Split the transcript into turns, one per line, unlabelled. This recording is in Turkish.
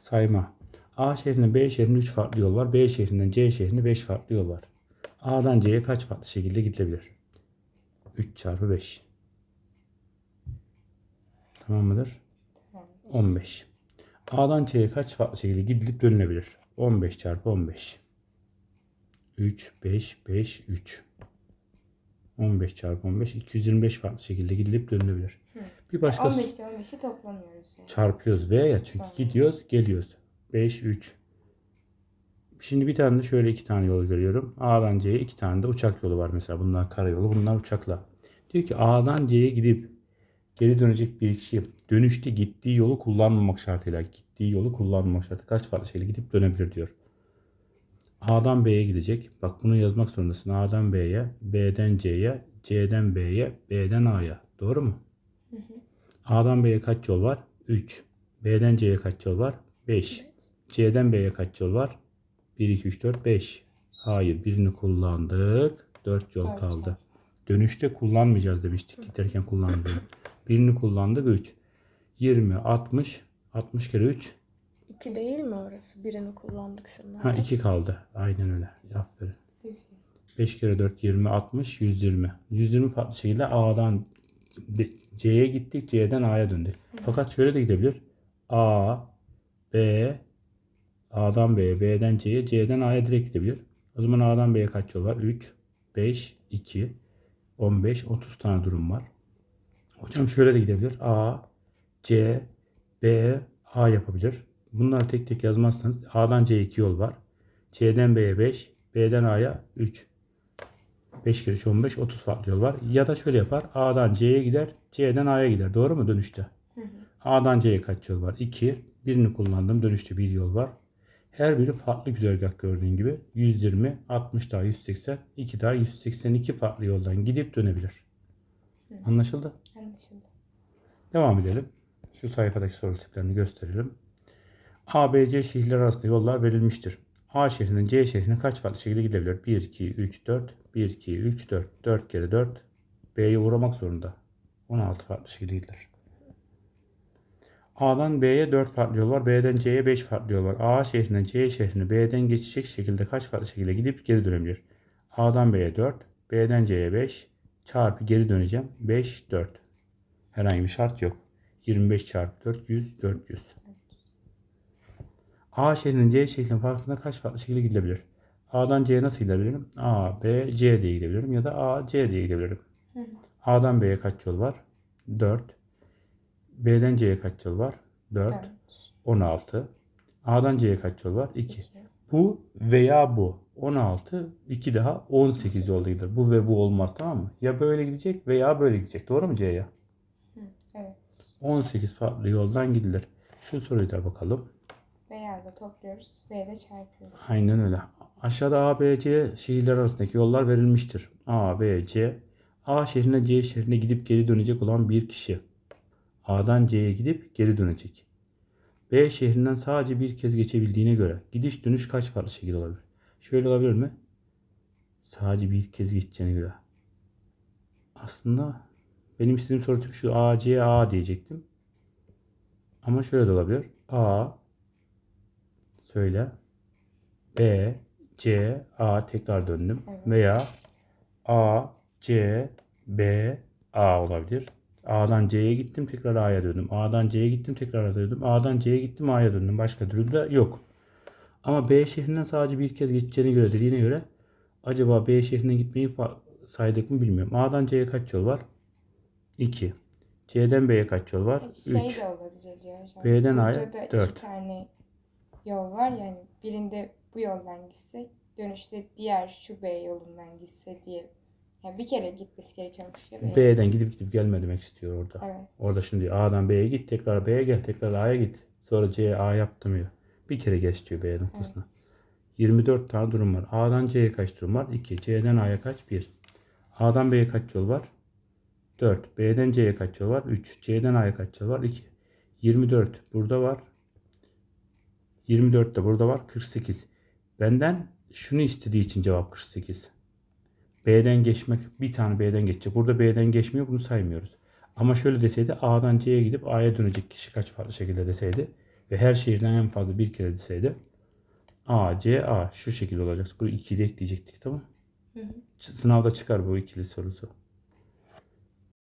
Sayma. A şehrinden B şehrine 3 farklı yol var. B şehrinden C şehrine 5 farklı yol var. A'dan C'ye kaç farklı şekilde gidilebilir? 3 çarpı 5. Tamam mıdır?
Tamam.
15. A'dan C'ye kaç farklı şekilde gidilip dönülebilir? 15 çarpı 15. 3, 5, 5, 3. 15 çarpı 15. 225 farklı şekilde gidilip dönülebilir. Bir başka
15 ile 15'i toplamıyoruz yani.
çarpıyoruz V ya çünkü
Tamam.
gidiyoruz geliyoruz. 5, 3. Şimdi bir tane de şöyle iki tane yol görüyorum. A'dan C'ye iki tane de uçak yolu var mesela. Bunlar karayolu, bunlar uçakla. Diyor ki A'dan C'ye gidip geri dönecek bir kişi dönüşte gittiği yolu kullanmamak şartıyla gittiği yolu kullanmamak şartı kaç farklı şeyle gidip dönebilir diyor. A'dan B'ye gidecek. Bak bunu yazmak zorundasın. A'dan B'ye, B'den C'ye, C'den B'ye, B'den A'ya. Doğru mu? A'dan B'ye kaç yol var? 3. B'den C'ye kaç yol var? 5. C'den B'ye kaç yol var? 1, 2, 3, 4, 5. Hayır birini kullandık. 4 yol
Dört
kaldı. Dönüşte kullanmayacağız demiştik. Giderken kullandık. Birini kullandık 3. 20, 60. 60 kere 3.
2 değil mi orası? Birini kullandık şundan.
Ha 2 kaldı. Aynen öyle. Aferin. 5 kere 4 20 60 120. 120 farklı şekilde A'dan C'ye gittik. C'den A'ya döndük. Fakat şöyle de gidebilir. A B A'dan B'ye, B'den C'ye, C'den A'ya direkt gidebilir. O zaman A'dan B'ye kaç yol var? 3 5 2 15 30 tane durum var. Hocam şöyle de gidebilir. A C B A yapabilir. Bunları tek tek yazmazsanız A'dan C'ye 2 yol var. C'den B'ye 5, B'den A'ya 3. 5 kere 3 15 30 farklı yol var. Ya da şöyle yapar. A'dan C'ye gider. C'den A'ya gider. Doğru mu dönüşte? A'dan C'ye kaç yol var? 2. Birini kullandım. Dönüşte bir yol var. Her biri farklı güzergah gördüğün gibi. 120, 60 daha 180, 2 daha 182 farklı yoldan gidip dönebilir. Anlaşıldı?
Anlaşıldı.
Devam edelim. Şu sayfadaki soru tiplerini gösterelim. A, B, C şehirler arasında yollar verilmiştir. A şehrinden C şehrine kaç farklı şekilde gidebilir? 1, 2, 3, 4. 1, 2, 3, 4. 4 kere 4. B'ye uğramak zorunda. 16 farklı şekilde gidilir. A'dan B'ye 4 farklı yol var. B'den C'ye 5 farklı yol var. A şehrinden C şehrine B'den geçecek şekilde kaç farklı şekilde gidip geri dönebilir? A'dan B'ye 4. B'den C'ye 5. Çarpı geri döneceğim. 5, 4. Herhangi bir şart yok. 25 çarpı 4, 100, 400. A şehrinin C şehrinin farkında kaç farklı şekilde gidilebilir? A'dan C'ye nasıl gidebilirim? A, B, C diye gidebilirim ya da A, C diye gidebilirim. A'dan B'ye kaç yol var? 4. B'den C'ye kaç yol var? 4.
Evet.
16. A'dan C'ye kaç yol var? 2. Bu veya bu. 16. 2 daha 18 yolda gider. Bu ve bu olmaz tamam mı? Ya böyle gidecek veya böyle gidecek. Doğru mu C'ye?
Evet.
18 farklı yoldan gidilir. Şu soruyu da bakalım.
Da topluyoruz. Veya da çarpıyoruz.
Aynen öyle. Aşağıda A, B, C şehirler arasındaki yollar verilmiştir. A, B, C. A şehrine C şehrine gidip geri dönecek olan bir kişi. A'dan C'ye gidip geri dönecek. B şehrinden sadece bir kez geçebildiğine göre gidiş dönüş kaç farklı şekilde olabilir? Şöyle olabilir mi? Sadece bir kez geçeceğine göre. Aslında benim istediğim soru tipi şu A, C, A diyecektim. Ama şöyle de olabilir. A söyle. B, C, A tekrar döndüm.
Evet.
Veya A, C, B, A olabilir. A'dan C'ye gittim tekrar A'ya döndüm. A'dan C'ye gittim tekrar A'ya döndüm. A'dan C'ye gittim A'ya döndüm. Başka türlü de yok. Ama B şehrinden sadece bir kez geçeceğine göre dediğine göre acaba B şehrine gitmeyi saydık mı bilmiyorum. A'dan C'ye kaç yol var? 2. C'den B'ye kaç yol var?
Şey
3.
de olabilir diyor hocam.
B'den A'ya
da
dört.
iki tane yol var. Yani birinde bu yoldan gitse dönüşte diğer şu B yolundan gitse diye. Yani bir kere gitmesi gerekiyormuş ya B'ye.
B'den gidip gidip gelme demek istiyor orada.
Evet.
Orada şimdi A'dan B'ye git, tekrar B'ye gel, tekrar A'ya git. Sonra C'ye A yaptım diyor. Bir kere geç diyor B noktasına. 24 tane durum var. A'dan C'ye kaç durum var? 2. C'den A'ya kaç? 1. A'dan B'ye kaç yol var? 4. B'den C'ye kaç yol var? 3. C'den A'ya kaç yol var? 2. 24 burada var. 24 de burada var. 48. Benden şunu istediği için cevap 48. B'den geçmek bir tane B'den geçecek. Burada B'den geçmiyor bunu saymıyoruz. Ama şöyle deseydi A'dan C'ye gidip A'ya dönecek kişi kaç farklı şekilde deseydi ve her şehirden en fazla bir kere deseydi A, C, A şu şekilde olacak. Bu ikili ekleyecektik tamam mı? Sınavda çıkar bu ikili sorusu.